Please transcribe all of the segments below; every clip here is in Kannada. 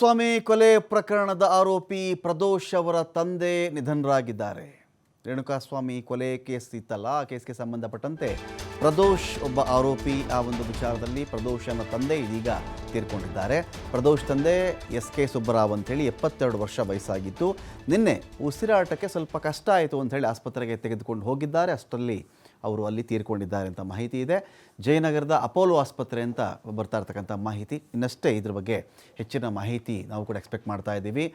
ಸ್ವಾಮಿ ಕೊಲೆ ಪ್ರಕರಣದ ಆರೋಪಿ ಪ್ರದೋಷ್ ಅವರ ತಂದೆ ನಿಧನರಾಗಿದ್ದಾರೆ. ರೇಣುಕಾಸ್ವಾಮಿ ಕೊಲೆ ಕೇಸ್ ಇತ್ತಲ್ಲ, ಆ ಕೇಸ್ಗೆ ಸಂಬಂಧಪಟ್ಟಂತೆ ಪ್ರದೋಷ್ ಒಬ್ಬ ಆರೋಪಿ, ಆ ಒಂದು ವಿಚಾರದಲ್ಲಿ ಪ್ರದೋಷ್ ಅನ್ನ ತಂದೆ ಇದೀಗ ತೀರ್ಕೊಂಡಿದ್ದಾರೆ. ಪ್ರದೋಷ್ ತಂದೆ ಎಸ್ ಕೆ ಸುಬ್ಬರಾವ್ ಅಂತೇಳಿ ಎಪ್ಪತ್ತೆರಡು ವರ್ಷ ವಯಸ್ಸಾಗಿತ್ತು. ನಿನ್ನೆ ಉಸಿರಾಟಕ್ಕೆ ಸ್ವಲ್ಪ ಕಷ್ಟ ಆಯಿತು ಅಂಥೇಳಿ ಆಸ್ಪತ್ರೆಗೆ ತೆಗೆದುಕೊಂಡು ಹೋಗಿದ್ದಾರೆ. ಅಷ್ಟರಲ್ಲಿ ಅವರು ಅಲ್ಲಿ ತೀರ್ಕೊಂಡಿದ್ದಾರೆ ಅಂತ ಮಾಹಿತಿ ಇದೆ. ಜಯನಗರದ ಅಪೋಲೋ ಆಸ್ಪತ್ರೆ ಅಂತ ಬರ್ತಾ ಇರ್ತಕ್ಕಂಥ ಮಾಹಿತಿ ಇನ್ನಷ್ಟೇ ಇದ್ರ ಬಗ್ಗೆ ಹೆಚ್ಚಿನ ಮಾಹಿತಿ ನಾವು ಕೂಡ ಎಕ್ಸ್ಪೆಕ್ಟ್ ಮಾಡ್ತಾ ಇದ್ದೀವಿ.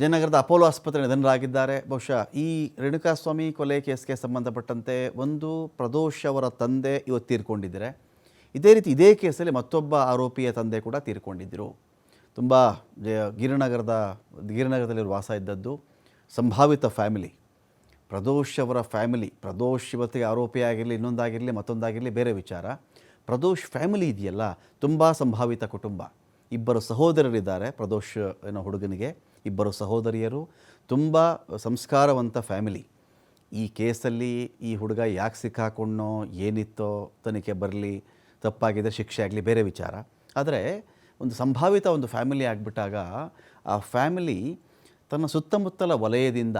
ಜಯನಗರದ ಅಪೋಲೋ ಆಸ್ಪತ್ರೆ ನಿಧನರಾಗಿದ್ದಾರೆ. ಬಹುಶಃ ಈ ರೇಣುಕಾಸ್ವಾಮಿ ಕೊಲೆ ಕೇಸ್ಗೆ ಸಂಬಂಧಪಟ್ಟಂತೆ ಒಂದು ಪ್ರದೋಷ್ ಅವರ ತಂದೆ ಇವತ್ತು ತೀರ್ಕೊಂಡಿದ್ದಾರೆ. ಇದೇ ರೀತಿ ಇದೇ ಕೇಸಲ್ಲಿ ಮತ್ತೊಬ್ಬ ಆರೋಪಿಯ ತಂದೆ ಕೂಡ ತೀರ್ಕೊಂಡಿದ್ದರು. ತುಂಬ ಗಿರಿನಗರದ ಗಿರಿನಗರದಲ್ಲಿ ವಾಸ ಇದ್ದದ್ದು, ಸಂಭಾವಿತ ಫ್ಯಾಮಿಲಿ. ಪ್ರದೋಷ್ ಅವರ ಫ್ಯಾಮಿಲಿ, ಪ್ರದೋಷ್ ಇವತ್ತಿಗೆ ಆರೋಪಿ ಆಗಿರಲಿ ಇನ್ನೊಂದಾಗಿರಲಿ, ಮತ್ತೊಂದಾಗಿರಲಿ, ಬೇರೆ ವಿಚಾರ. ಪ್ರದೋಷ್ ಫ್ಯಾಮಿಲಿ ಇದೆಯಲ್ಲ, ತುಂಬ ಸಂಭಾವಿತ ಕುಟುಂಬ. ಇಬ್ಬರು ಸಹೋದರರಿದ್ದಾರೆ ಪ್ರದೋಷ್ ಏನೋ ಹುಡುಗನಿಗೆ. ಇಬ್ಬರು ಸಹೋದರಿಯರು, ತುಂಬ ಸಂಸ್ಕಾರವಂತ ಫ್ಯಾಮಿಲಿ. ಈ ಕೇಸಲ್ಲಿ ಈ ಹುಡುಗ ಯಾಕೆ ಸಿಕ್ಕಾಕೊಂಡೋ ಏನಿತ್ತೋ, ತನಿಖೆ ಬರಲಿ, ತಪ್ಪಾಗಿದೆ, ಶಿಕ್ಷೆ ಆಗಲಿ, ಬೇರೆ ವಿಚಾರ. ಆದರೆ ಒಂದು ಸಂಭಾವಿತ ಒಂದು ಫ್ಯಾಮಿಲಿ ಆಗಿಬಿಟ್ಟಾಗ ಆ ಫ್ಯಾಮಿಲಿ ತನ್ನ ಸುತ್ತಮುತ್ತಲ ವಲಯದಿಂದ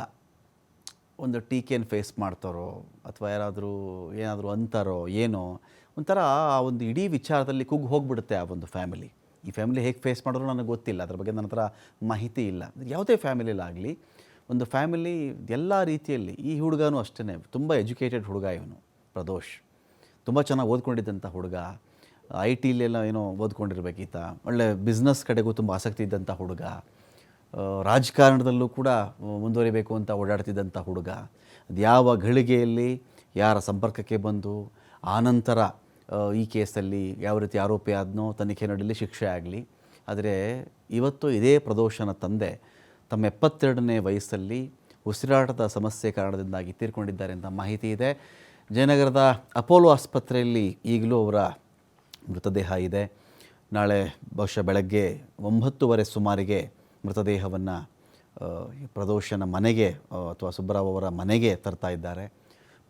ಒಂದು ಟೀಕೆಯನ್ನು ಫೇಸ್ ಮಾಡ್ತಾರೋ ಅಥವಾ ಯಾರಾದರೂ ಏನಾದರೂ ಅಂತಾರೋ, ಏನೋ, ಒಂಥರ ಆ ಒಂದು ಇಡೀ ವಿಚಾರದಲ್ಲಿ ಕುಗ್ಗಿ ಹೋಗ್ಬಿಡುತ್ತೆ ಆ ಒಂದು ಫ್ಯಾಮಿಲಿ ಈ ಫ್ಯಾಮಿಲಿ ಹೇಗೆ ಫೇಸ್ ಮಾಡೋರು ನನಗೆ ಗೊತ್ತಿಲ್ಲ. ಅದ್ರ ಬಗ್ಗೆ ನನ್ನ ಹತ್ರ ಮಾಹಿತಿ ಇಲ್ಲ. ಯಾವುದೇ ಫ್ಯಾಮಿಲಿಲಾಗಲಿ ಒಂದು ಫ್ಯಾಮಿಲಿ ಎಲ್ಲ ರೀತಿಯಲ್ಲಿ, ಈ ಹುಡುಗನೂ ಅಷ್ಟೇ ತುಂಬ ಎಜುಕೇಟೆಡ್ ಹುಡುಗ ಇವನು, ಪ್ರದೋಷ್. ತುಂಬ ಚೆನ್ನಾಗಿ ಓದ್ಕೊಂಡಿದ್ದಂಥ ಹುಡುಗ ಐ ಟಿಲೆಲ್ಲ ಏನೋ ಓದ್ಕೊಂಡಿರ್ಬೇಕೀತ. ಒಳ್ಳೆ ಬಿಸ್ನೆಸ್ ಕಡೆಗೂ ತುಂಬ ಆಸಕ್ತಿ ಇದ್ದಂಥ ಹುಡುಗ. ರಾಜಕಾರಣದಲ್ಲೂ ಕೂಡ ಮುಂದುವರಿಬೇಕು ಅಂತ ಓಡಾಡ್ತಿದ್ದಂಥ ಹುಡುಗ. ಅದು ಯಾವ ಘಳಿಗೆಯಲ್ಲಿ ಯಾರ ಸಂಪರ್ಕಕ್ಕೆ ಬಂದು, ಆನಂತರ ಈ ಕೇಸಲ್ಲಿ ಯಾವ ರೀತಿ ಆರೋಪಿ ಆದನೋ, ತನಿಖೆ ನಡೆಯಲಿ, ಶಿಕ್ಷೆ ಆಗಲಿ. ಆದರೆ ಇವತ್ತು ಇದೇ ಪ್ರದೋಷನ ತಂದೆ ತಮ್ಮ ಎಪ್ಪತ್ತೆರಡನೇ ವಯಸ್ಸಲ್ಲಿ ಉಸಿರಾಟದ ಸಮಸ್ಯೆ ಕಾರಣದಿಂದಾಗಿ ತೀರ್ಕೊಂಡಿದ್ದಾರೆ ಅಂತ ಮಾಹಿತಿ ಇದೆ. ಜಯನಗರದ ಅಪೋಲೋ ಆಸ್ಪತ್ರೆಯಲ್ಲಿ ಈಗಲೂ ಅವರ ಮೃತದೇಹ ಇದೆ. ನಾಳೆ ಬಹುಶಃ ಬೆಳಗ್ಗೆ ಒಂಬತ್ತುವರೆ ಸುಮಾರಿಗೆ ಮೃತದೇಹವನ್ನು ಪ್ರದೋಷನ ಮನೆಗೆ ಅಥವಾ ಸುಬ್ಬರಾವ್ ಅವರ ಮನೆಗೆ ತರ್ತಾ ಇದ್ದಾರೆ.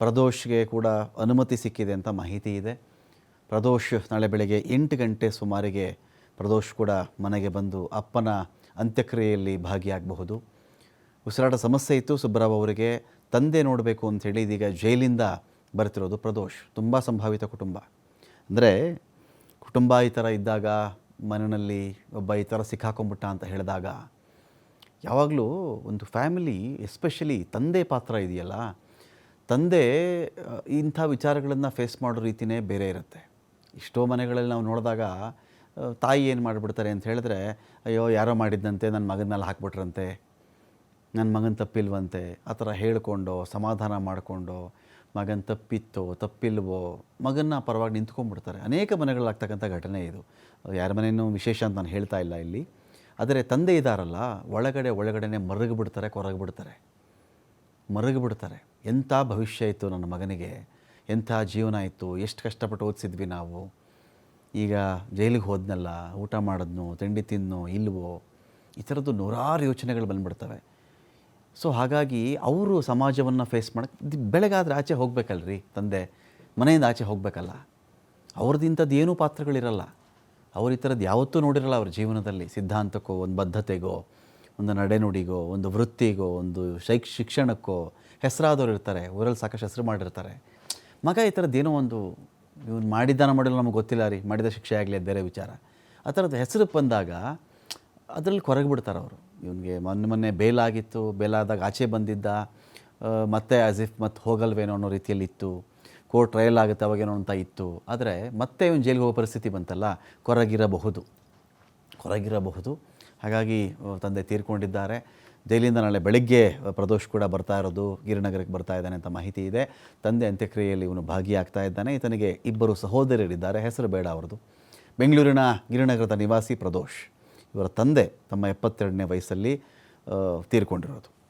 ಪ್ರದೋಷ್ಗೆ ಕೂಡ ಅನುಮತಿ ಸಿಕ್ಕಿದೆ ಅಂತ ಮಾಹಿತಿ ಇದೆ. ಪ್ರದೋಷ್ ನಾಳೆ ಬೆಳಗ್ಗೆ ಎಂಟು ಗಂಟೆ ಸುಮಾರಿಗೆ ಪ್ರದೋಷ್ ಕೂಡ ಮನೆಗೆ ಬಂದು ಅಪ್ಪನ ಅಂತ್ಯಕ್ರಿಯೆಯಲ್ಲಿ ಭಾಗಿಯಾಗಬಹುದು. ಉಸಿರಾಟ ಸಮಸ್ಯೆ ಇತ್ತು, ಸುಬ್ಬರಾವ್ ಅವರಿಗೆ ತಂದೆ ನೋಡಬೇಕು ಅಂಥೇಳಿ ಇದೀಗ ಜೈಲಿಂದ ಬರ್ತಿರೋದು ಪ್ರದೋಷ್. ತುಂಬ ಸಂಭಾವಿತ ಕುಟುಂಬ. ಅಂದರೆ ಕುಟುಂಬ ಈ ಥರ ಇದ್ದಾಗ ಮನೆಯಲ್ಲಿ ಒಬ್ಬ ಈ ಥರ ಸಿಕ್ಕಾಕೊಂಬಿಟ್ಟ ಅಂತ ಹೇಳಿದಾಗ, ಯಾವಾಗಲೂ ಒಂದು ಫ್ಯಾಮಿಲಿ, ಎಸ್ಪೆಷಲಿ ತಂದೆ ಪಾತ್ರ ಇದೆಯಲ್ಲ, ತಂದೆ ಇಂಥ ವಿಚಾರಗಳನ್ನು ಫೇಸ್ ಮಾಡೋ ರೀತಿಯೇ ಬೇರೆ ಇರುತ್ತೆ. ಎಷ್ಟೋ ಮನೆಗಳಲ್ಲಿ ನಾವು ನೋಡಿದಾಗ ತಾಯಿ ಏನು ಮಾಡಿಬಿಡ್ತಾರೆ ಅಂತ ಹೇಳಿದ್ರೆ, ಅಯ್ಯೋ, ಯಾರೋ ಮಾಡಿದ್ದಂತೆ ನನ್ನ ಮಗನ ಮೇಲೆ ಹಾಕ್ಬಿಟ್ರಂತೆ ನನ್ನ ಮಗನ ತಪ್ಪಿಲ್ವಂತೆ, ಆ ಥರ ಹೇಳ್ಕೊಂಡು, ಸಮಾಧಾನ ಮಾಡಿಕೊಂಡು ಮಗನ ತಪ್ಪಿತ್ತೋ, ತಪ್ಪಿಲ್ವೋ ಮಗನ ಪರವಾಗಿ ನಿಂತ್ಕೊಂಡ್ಬಿಡ್ತಾರೆ. ಅನೇಕ ಮನೆಗಳಾಗ್ತಕ್ಕಂಥ ಘಟನೆ ಇದು. ಯಾರ ಮನೆಯೂ ವಿಶೇಷ ಅಂತ ನಾನು ಹೇಳ್ತಾ ಇಲ್ಲ ಇಲ್ಲಿ. ಆದರೆ ತಂದೆ ಇದ್ದಾರಲ್ಲ ಒಳಗಡೆ ಒಳಗಡೆನೆ ಮರಗಿಬಿಡ್ತಾರೆ, ಕೊರಗಿಬಿಡ್ತಾರೆ. ಮರಗಿಬಿಡ್ತಾರೆ. ಎಂಥ ಭವಿಷ್ಯ ಇತ್ತು ನನ್ನ ಮಗನಿಗೆ? ಎಂಥ ಜೀವನ ಇತ್ತು? ಎಷ್ಟು ಕಷ್ಟಪಟ್ಟು ಓದಿಸಿದ್ವಿ ನಾವು? ಈಗ ಜೈಲಿಗೆ ಹೋದ್ನಲ್ಲ, ಊಟ ಮಾಡಿದ್ನೋ, ತಿಂಡಿ ತಿನ್ನೋ ಇಲ್ವೋ? ಈ ಥರದ್ದು ನೂರಾರು ಯೋಚನೆಗಳು ಬಂದ್ಬಿಡ್ತವೆ. ಸೊ ಹಾಗಾಗಿ ಅವರು ಸಮಾಜವನ್ನು ಫೇಸ್ ಮಾಡಕ್ಕೆ ಬೆಳಗಾದ್ರೆ ಆಚೆ ಹೋಗಬೇಕಲ್ರಿ ತಂದೆ. ಮನೆಯಿಂದ ಆಚೆ ಹೋಗಬೇಕಲ್ಲ. ಅವ್ರದ್ದಿಂಥದ್ದು ಏನೂ ಪಾತ್ರಗಳಿರಲ್ಲ. ಅವ್ರ ಈ ಥರದ್ದು ಯಾವತ್ತೂ ನೋಡಿರಲ್ಲ ಅವ್ರ ಜೀವನದಲ್ಲಿ. ಸಿದ್ಧಾಂತಕ್ಕೋ, ಒಂದು ಬದ್ಧತೆಗೋ, ಒಂದು ನಡೆನುಡಿಗೋ, ಒಂದು ವೃತ್ತಿಗೋ, ಒಂದು ಶೈಕ್ ಶಿಕ್ಷಣಕ್ಕೋ ಹೆಸರಾದವ್ರು ಇರ್ತಾರೆ. ಊರಲ್ಲಿ ಸಾಕಷ್ಟು ಹೆಸರು ಮಾಡಿರ್ತಾರೆ. ಮಗ ಈ ಥರದ್ದು ಏನೋ ಒಂದು ಇವ್ನು ಮಾಡಿದ್ದಾನ ಮಾಡಿಲ್ಲ ನಮಗೆ ಗೊತ್ತಿಲ್ಲ ರೀ. ಮಾಡಿದ ಶಿಕ್ಷೆ ಆಗಲಿ ಬೇರೆ ವಿಚಾರ. ಆ ಥರದ್ದು ಹೆಸರು ಬಂದಾಗ ಅದರಲ್ಲಿ ಕೊರಗಿಬಿಡ್ತಾರೆ ಅವರು. ಇವನಿಗೆ ಮೊನ್ನೆ ಮೊನ್ನೆ ಬೇಲಾಗಿತ್ತು, ಬೇಲಾದಾಗ ಆಚೆ ಬಂದಿದ್ದ. ಮತ್ತೆ ಆಸ್ ಇಫ್ ಮತ್ತೆ ಹೋಗಲ್ವೇನೋ ಅನ್ನೋ ರೀತಿಯಲ್ಲಿ ಇತ್ತು. ಕೋರ್ಟ್ ಟ್ರಯಲ್ ಆಗುತ್ತೆ ಅವಾಗೇನೋ ಅಂತ ಇತ್ತು. ಆದರೆ ಮತ್ತೆ ಇವನು ಜೈಲಿಗೆ ಹೋಗೋ ಪರಿಸ್ಥಿತಿ ಬಂತಲ್ಲ, ಕೊರಗಿರಬಹುದು. ಕೊರಗಿರಬಹುದು. ಹಾಗಾಗಿ ತಂದೆ ತೀರ್ಕೊಂಡಿದ್ದಾರೆ. ಜೈಲಿಂದ ನಾಳೆ ಬೆಳಗ್ಗೆ ಪ್ರದೋಷ್ ಕೂಡ ಬರ್ತಾ ಇರೋದು, ಗಿರಿನಗರಕ್ಕೆ ಬರ್ತಾ ಇದ್ದಾನೆ ಅಂತ ಮಾಹಿತಿ ಇದೆ. ತಂದೆ ಅಂತ್ಯಕ್ರಿಯೆಯಲ್ಲಿ ಇವನು ಭಾಗಿಯಾಗ್ತಾ ಇದ್ದಾನೆ. ಈತನಿಗೆ ಇಬ್ಬರು ಸಹೋದರಿಯರಿದ್ದಾರೆ. ಹೆಸರು ಬೇಡ ಅವರದು ಬೆಂಗಳೂರಿನ ಗಿರಿನಗರದ ನಿವಾಸಿ ಪ್ರದೋಷ್. ಇವರ ತಂದೆ ತಮ್ಮ ಎಪ್ಪತ್ತೆರಡನೇ ವಯಸ್ಸಲ್ಲಿ ತೀರ್ಕೊಂಡಿರೋದು.